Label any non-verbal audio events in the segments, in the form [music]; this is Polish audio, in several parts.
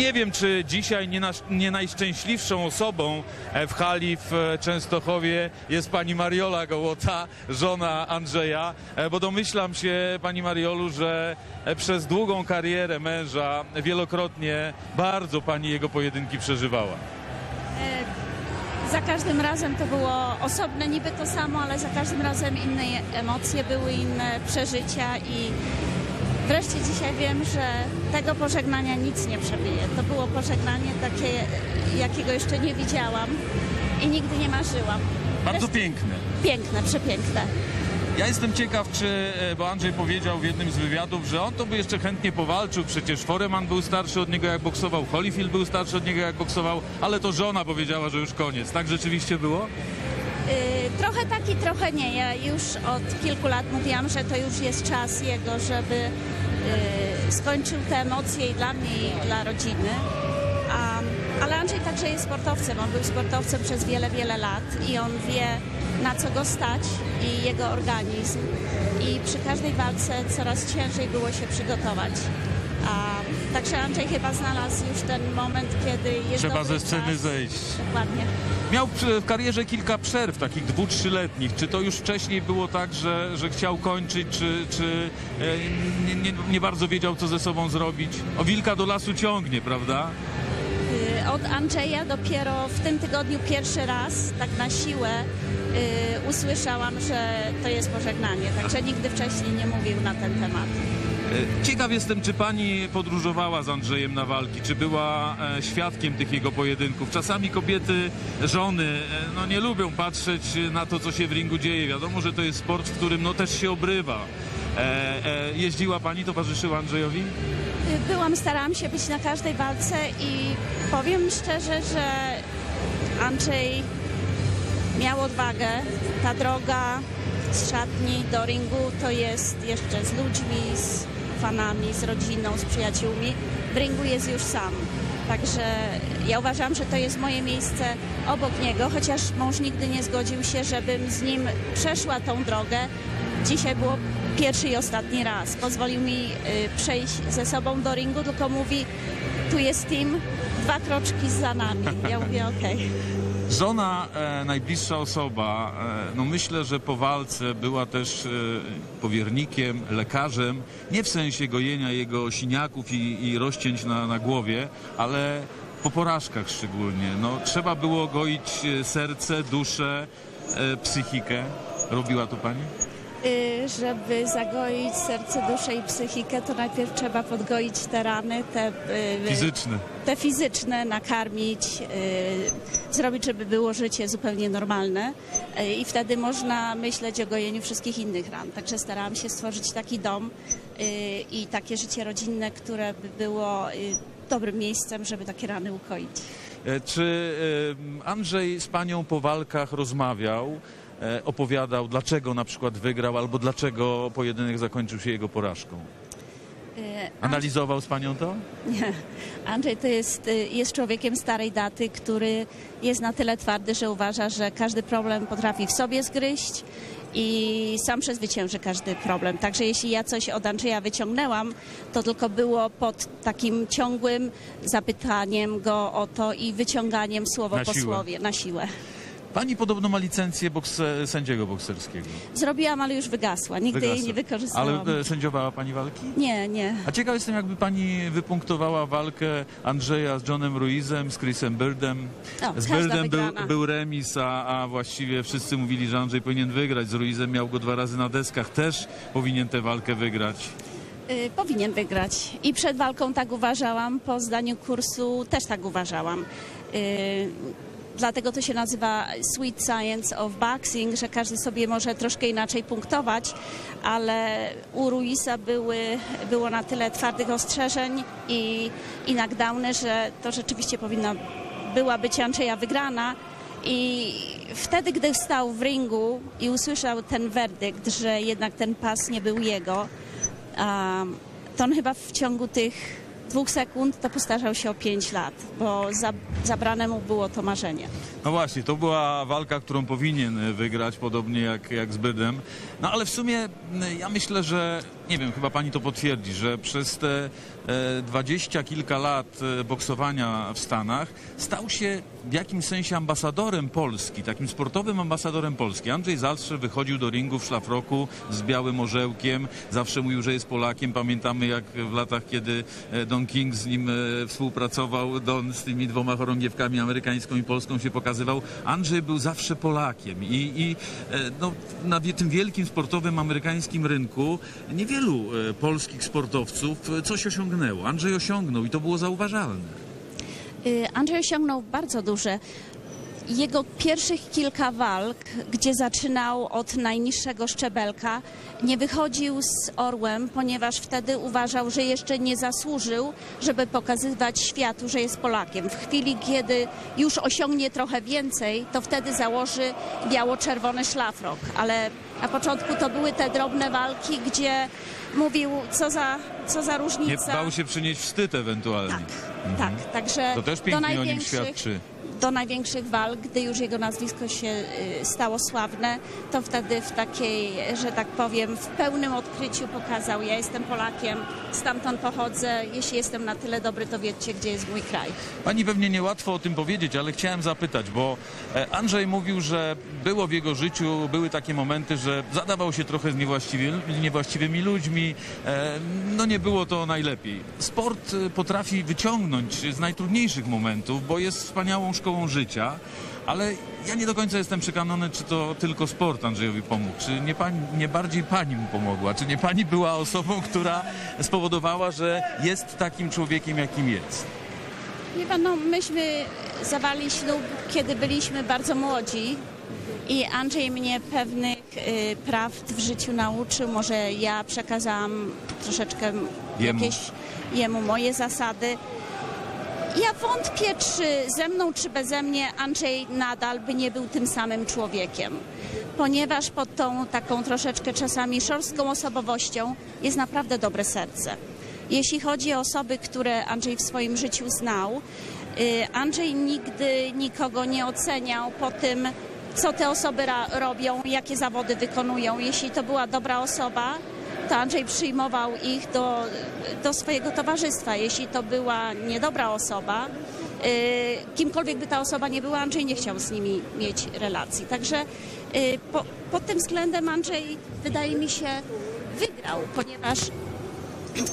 nie wiem, czy dzisiaj nie, nie najszczęśliwszą osobą e, w hali w e, Częstochowie jest pani Mariola Gołota, żona Andrzeja, e, bo domyślam się, pani Mariolu, że przez długą karierę męża wielokrotnie bardzo pani jego pojedynki przeżywała. Za każdym razem to było osobne, niby to samo, ale za każdym razem inne emocje były, inne przeżycia i wreszcie dzisiaj wiem, że tego pożegnania nic nie przebije. To było pożegnanie takie, jakiego jeszcze nie widziałam i nigdy nie marzyłam. Bardzo Wreszcie piękne. piękne, przepiękne. Ja jestem ciekaw, czy, e, bo Andrzej powiedział w jednym z wywiadów, że on to by jeszcze chętnie powalczył, przecież Foreman był starszy od niego jak boksował, Holyfield był starszy od niego jak boksował, ale to żona powiedziała, że już koniec. Tak rzeczywiście było? Y, Trochę tak i trochę nie. Ja już od kilku lat mówiłam, że to już jest czas jego, żeby y, skończył te emocje i dla mnie, i dla rodziny. A, ale Andrzej także jest sportowcem. On był sportowcem przez wiele, wiele lat i on wie, na co go stać i jego organizm. I przy każdej walce coraz ciężej było się przygotować. A, także Andrzej chyba znalazł już ten moment, kiedy jest Trzeba ze sceny czas. zejść. Dokładnie. Miał w karierze kilka przerw, takich dwu, trzyletnich. Czy to już wcześniej było tak, że, że chciał kończyć, czy, czy e, nie, nie, nie bardzo wiedział, co ze sobą zrobić? O wilka do lasu ciągnie, prawda? Y, Od Andrzeja dopiero w tym tygodniu pierwszy raz, tak na siłę, y, usłyszałam, że to jest pożegnanie. Także nigdy wcześniej nie mówił na ten temat. E, Ciekaw jestem, czy pani podróżowała z Andrzejem na walki, czy była e, świadkiem tych jego pojedynków. Czasami kobiety, żony, e, no nie lubią patrzeć na to, co się w ringu dzieje. Wiadomo, że to jest sport, w którym no też się obrywa. Jeździła pani, towarzyszyła Andrzejowi? Byłam, starałam się być na każdej walce i powiem szczerze, że Andrzej miał odwagę. Ta droga z szatni do ringu to jest jeszcze z ludźmi, z fanami, z rodziną, z przyjaciółmi. W ringu jest już sam. Także ja uważam, że to jest moje miejsce obok niego, chociaż mąż nigdy nie zgodził się, żebym z nim przeszła tą drogę. Dzisiaj było pierwszy i ostatni raz. Pozwolił mi y, przejść ze sobą do ringu, tylko mówi, tu jest team, dwa kroczki za nami. Ja mówię, okej. [laughs] Żona, e, najbliższa osoba, e, no myślę, że po walce była też e, powiernikiem, lekarzem, nie w sensie gojenia jego siniaków i, i rozcięć na, na głowie, ale po porażkach szczególnie. No, trzeba było goić e, serce, duszę, e, psychikę. Robiła to pani? Y, Żeby zagoić serce, duszę i psychikę, to najpierw trzeba podgoić te rany, te, y, Fizyczne. te fizyczne, nakarmić, y, zrobić, żeby było życie zupełnie normalne i wtedy można myśleć o gojeniu wszystkich innych ran. Także starałam się stworzyć taki dom i takie życie rodzinne, które by było dobrym miejscem, żeby takie rany ukoić. E, Czy Andrzej z panią po walkach rozmawiał, opowiadał, dlaczego na przykład wygrał, albo dlaczego pojedynek zakończył się jego porażką? Y, Analizował z panią to? Nie. Andrzej to jest, y, jest człowiekiem starej daty, który jest na tyle twardy, że uważa, że każdy problem potrafi w sobie zgryźć i sam przezwycięży każdy problem. Także jeśli ja coś od Andrzeja wyciągnęłam, to tylko było pod takim ciągłym zapytaniem go o to i wyciąganiem słowo Na po siłę. słowie, na siłę. Pani podobno ma licencję bokse, sędziego bokserskiego. Zrobiłam, ale już wygasła. Nigdy jej nie Wygasła. wykorzystałam. Ale e, sędziowała pani walki? Nie, nie. A ciekaw jestem, jakby pani wypunktowała walkę Andrzeja z Johnem Ruizem, z Chrisem Birdem. O, z Birdem był, był remis, a, a właściwie wszyscy mówili, że Andrzej powinien wygrać. Z Ruizem miał go dwa razy na deskach. Też powinien tę walkę wygrać. Y, powinien wygrać. I przed walką tak uważałam, po zdaniu kursu też tak uważałam. Dlatego to się nazywa Sweet Science of Boxing, że każdy sobie może troszkę inaczej punktować, ale u Ruisa były, było na tyle twardych ostrzeżeń i, i knockdowny, że to rzeczywiście powinna była być Andrzeja wygrana. I wtedy, gdy stał w ringu i usłyszał ten werdykt, że jednak ten pas nie był jego, to on chyba w ciągu tych dwóch sekund to postarzał się o pięć lat, bo za, zabrane mu było to marzenie. No właśnie, to była walka, którą powinien wygrać, podobnie jak, jak z Bydem. No ale w sumie m, ja myślę, że nie wiem, chyba pani to potwierdzi, że przez te e, dwadzieścia kilka lat e, boksowania w Stanach stał się w jakimś sensie ambasadorem Polski, takim sportowym ambasadorem Polski. Andrzej Zalstrze wychodził do ringu w szlafroku z białym orzełkiem, zawsze mówił, że jest Polakiem. Pamiętamy jak w latach, kiedy e, Don King z nim współpracował, Don z tymi dwoma chorągiewkami amerykańską i polską się pokazywał. Andrzej był zawsze Polakiem i, i no, na tym wielkim sportowym amerykańskim rynku niewielu e, polskich sportowców e, coś osiągnęło. Andrzej osiągnął i to było zauważalne. Y, Andrzej osiągnął bardzo duże. Jego pierwszych kilka walk, gdzie zaczynał od najniższego szczebelka, nie wychodził z orłem, ponieważ wtedy uważał, że jeszcze nie zasłużył, żeby pokazywać światu, że jest Polakiem. W chwili, kiedy już osiągnie trochę więcej, to wtedy założy biało-czerwony szlafrok. Ale na początku to były te drobne walki, gdzie mówił, co za, co za Nie różnica. bał się przynieść wstyd ewentualnie. Tak, tak. Także To też do pięknie o nim świadczy. do największych walk, gdy już jego nazwisko się y, stało sławne, to wtedy w takiej, że tak powiem, w pełnym odkryciu pokazał, ja jestem Polakiem, stamtąd pochodzę, jeśli jestem na tyle dobry, to wiedzcie, gdzie jest mój kraj. Pani pewnie niełatwo o tym powiedzieć, ale chciałem zapytać, bo e, Andrzej mówił, że było w jego życiu, były takie momenty, że zadawał się trochę z niewłaściwy, niewłaściwymi ludźmi. E, No nie było to najlepiej. Sport e, potrafi wyciągnąć z najtrudniejszych momentów, bo jest wspaniałą szkołą życia. Ale ja nie do końca jestem przekonany, czy to tylko sport Andrzejowi pomógł, czy nie, pani, nie bardziej pani mu pomogła, czy nie pani była osobą, która spowodowała, że jest takim człowiekiem, jakim jest. Pan, no, myśmy zawali ślub, kiedy byliśmy bardzo młodzi i Andrzej mnie pewnych y, prawd w życiu nauczył. Może ja przekazałam troszeczkę Jemu. jakieś jemu moje zasady. Ja wątpię, czy ze mną, czy beze mnie Andrzej nadal by nie był tym samym człowiekiem. Ponieważ pod tą taką troszeczkę czasami szorstką osobowością jest naprawdę dobre serce. Jeśli chodzi o osoby, które Andrzej w swoim życiu znał, y, Andrzej nigdy nikogo nie oceniał po tym, co te osoby robią, jakie zawody wykonują. Jeśli to była dobra osoba, to Andrzej przyjmował ich do, do swojego towarzystwa. Jeśli to była niedobra osoba, y, kimkolwiek by ta osoba nie była, Andrzej nie chciał z nimi mieć relacji. Także y, po, pod tym względem Andrzej, wydaje mi się, wygrał, ponieważ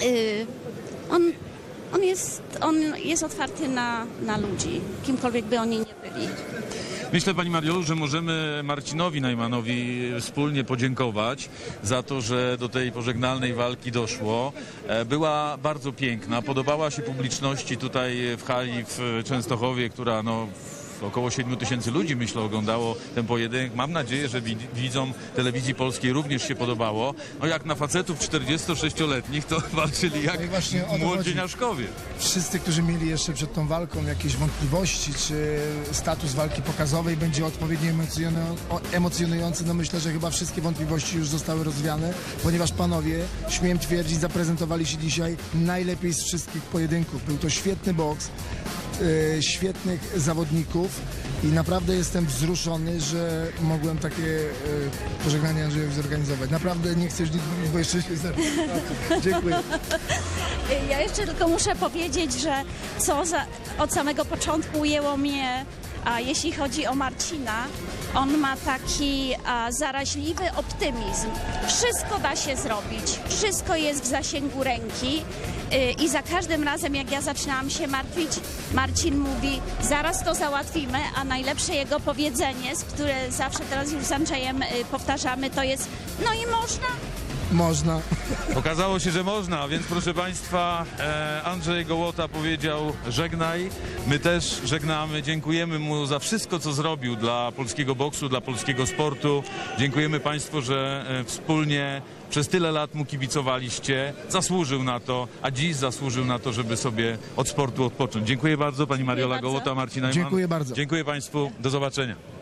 y, on, on, jest, on jest otwarty na, na ludzi, kimkolwiek by oni nie byli. Myślę, Pani Mariolu, że możemy Marcinowi Najmanowi wspólnie podziękować za to, że do tej pożegnalnej walki doszło. E, Była bardzo piękna, podobała się publiczności tutaj w hali w Częstochowie, która no, około 7 tysięcy ludzi, myślę, oglądało ten pojedynek. Mam nadzieję, że wid- widzom telewizji polskiej również się podobało. No jak na facetów 46-letnich, to [laughs] walczyli jak No młodzieniaszkowie. Wszyscy, którzy mieli jeszcze przed tą walką jakieś wątpliwości, czy status walki pokazowej będzie odpowiednio emocjonujący, no myślę, że chyba wszystkie wątpliwości już zostały rozwiane, ponieważ panowie, śmiem twierdzić, zaprezentowali się dzisiaj najlepiej z wszystkich pojedynków. Był to świetny boks, świetnych zawodników i naprawdę jestem wzruszony, że mogłem takie e, pożegnanie Andrzejowi zorganizować. Naprawdę nie chcesz nic mówić, bo jeszcze się. [laughs] Dziękuję. [laughs] Ja jeszcze tylko muszę powiedzieć, że co za, od samego początku ujęło mnie, a jeśli chodzi o Marcina, on ma taki a, zaraźliwy optymizm. Wszystko da się zrobić, wszystko jest w zasięgu ręki y, i za każdym razem, jak ja zaczynałam się martwić, Marcin mówi, zaraz to załatwimy, a najlepsze jego powiedzenie, które zawsze teraz już z Andrzejem y, powtarzamy, to jest, no i można. Można. Okazało się, że można, więc proszę Państwa, e, Andrzej Gołota powiedział żegnaj. My też żegnamy. Dziękujemy mu za wszystko, co zrobił dla polskiego boksu, dla polskiego sportu. Dziękujemy Państwu, że e, wspólnie przez tyle lat mu kibicowaliście. Zasłużył na to, a dziś zasłużył na to, żeby sobie od sportu odpocząć. Dziękuję bardzo Pani Mariola. Gołota, Marcin Najman. Dziękuję bardzo. Dziękuję Państwu. Do zobaczenia.